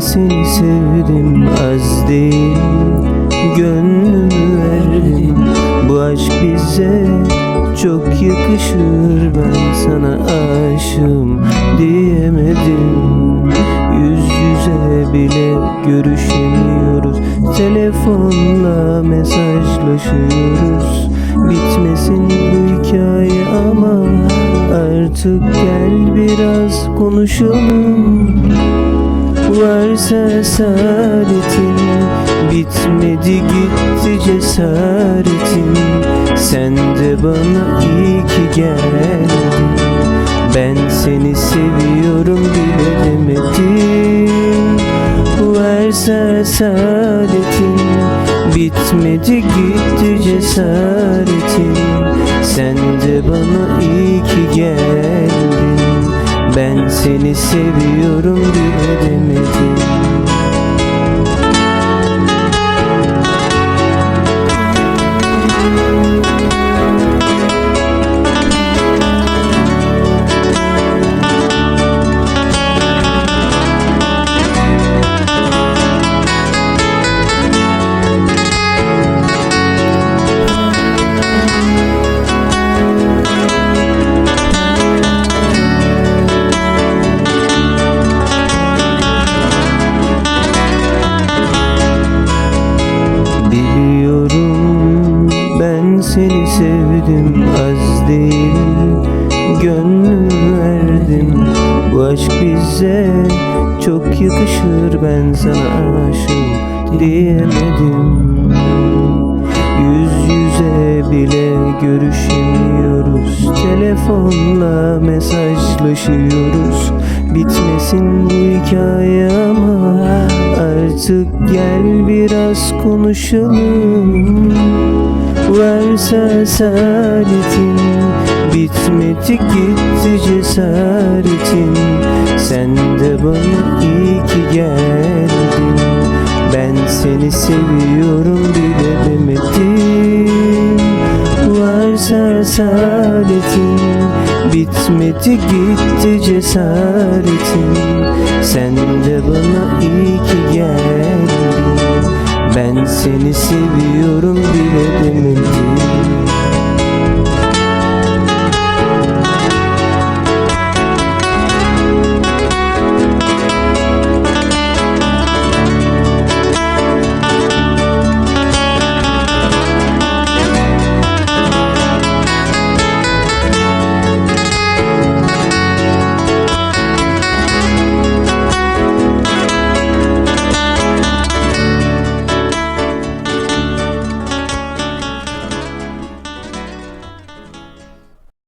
Seni sevdim az Gönlümü verdim. Bu aşk bize çok yakışır Ben sana aşığım diyemedim. Yüz yüze bile görüşemiyoruz Telefonla mesajlaşıyoruz. Bitmesin bu hikaye ama Artık gel biraz konuşalım Varsa esaretin Bitmedi gitti cesaretin. Sen de bana iyi ki geldin. Ben seni seviyorum bile demedim. Varsa esaretin Bitmedi gitti cesaretin. Sen de bana iyi ki geldin Ben seni seviyorum bile sevdim az değil Gönlümü verdim. Bu aşk bize çok yakışır Ben sana aşığım diyemedim. Yüz yüze bile görüşemiyoruz Telefonla mesajlaşıyoruz. Bitmesin bu hikaye ama Artık gel biraz konuşalım Varsa esaretin Bitmedi gitti cesaretin. Sen de bana iyi ki geldin. Ben seni seviyorum bile demedim. Varsa esaretin Bitmedi gitti cesaretin. Sen de bana iyi ki geldin Ben seni seviyorum bile demedim